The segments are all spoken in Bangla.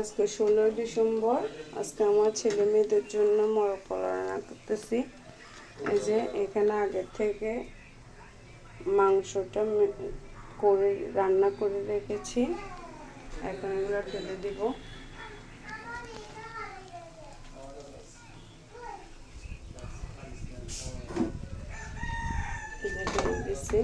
আজকে ষোলোই ডিসেম্বর। আজকে আমার ছেলে মেয়েদের জন্য রান্না করতেছি। এই যে এখানে আগের থেকে মাংসটা করে রান্না করে রেখেছি। এখন এগুলো ঢেলে দিব। দিচ্ছি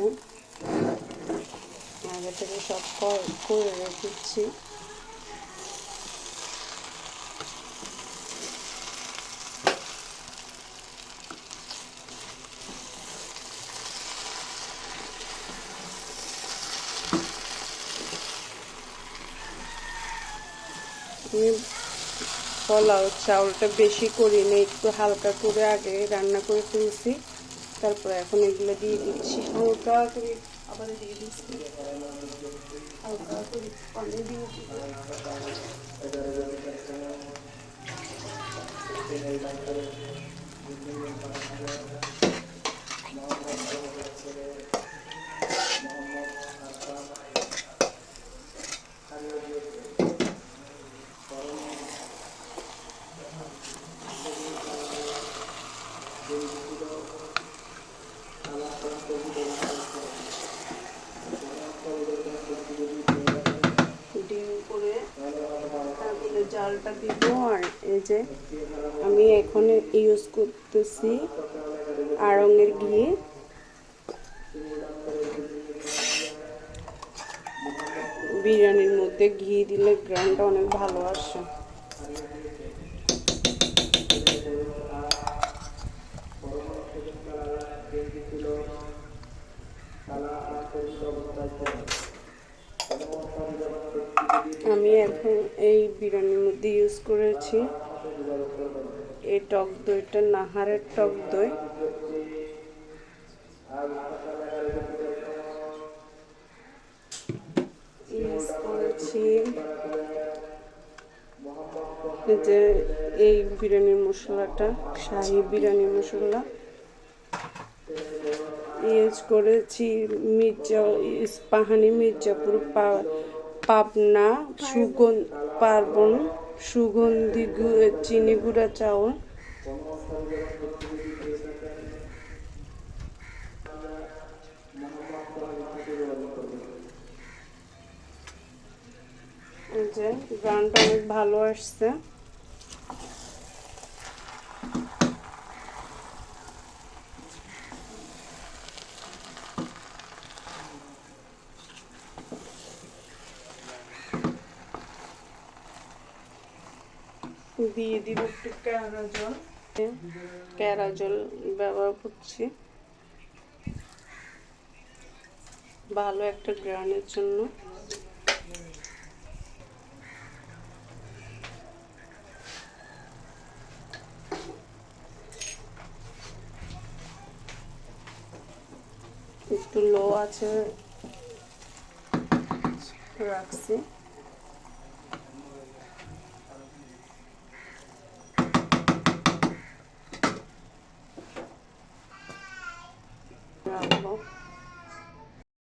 যে আগে থেকে সব করে রেখেছি। পোলাও, চাউলটা বেশি করিনি, একটু হালকা করে আগে রান্না করে ফেলছি। তারপরে এখন এগুলো দিয়ে দিচ্ছি। হালকা করে, আবার দিয়ে দিচ্ছি হালকা করে, পানি দিয়ে দিচ্ছি। ডিম করে তারপরে জালটা দিব আর এই যে আমি এখন ইউজ করতেছি আড়ঙের ঘি। বিরিয়ানির মধ্যে ঘি দিলে গ্রানটা অনেক ভালো আসে। আমি এখন এই বিরিয়ানির মধ্যে ইউজ করেছি। এই টক দইটা, নাহারের টক দই। ইউজ করেছি। যে এই বিরিয়ানির মশলাটা, শাহি বিরিয়ানির মশলা। ইউজ করেছি মির্জা ইস্পাহানি, মির্জাপুর পাবনা সুগন্ধ পার্বণ, সুগন্ধি চিনি গুঁড়া, চাউল। যে, গানটা অনেক ভালো আসছে। দিয়ে দিব একটু কেওড়া জল কেওড়া জল ব্যবহার করছি। ভালো একটা গ্রানের জন্য। একটু লো আছে রাখছি।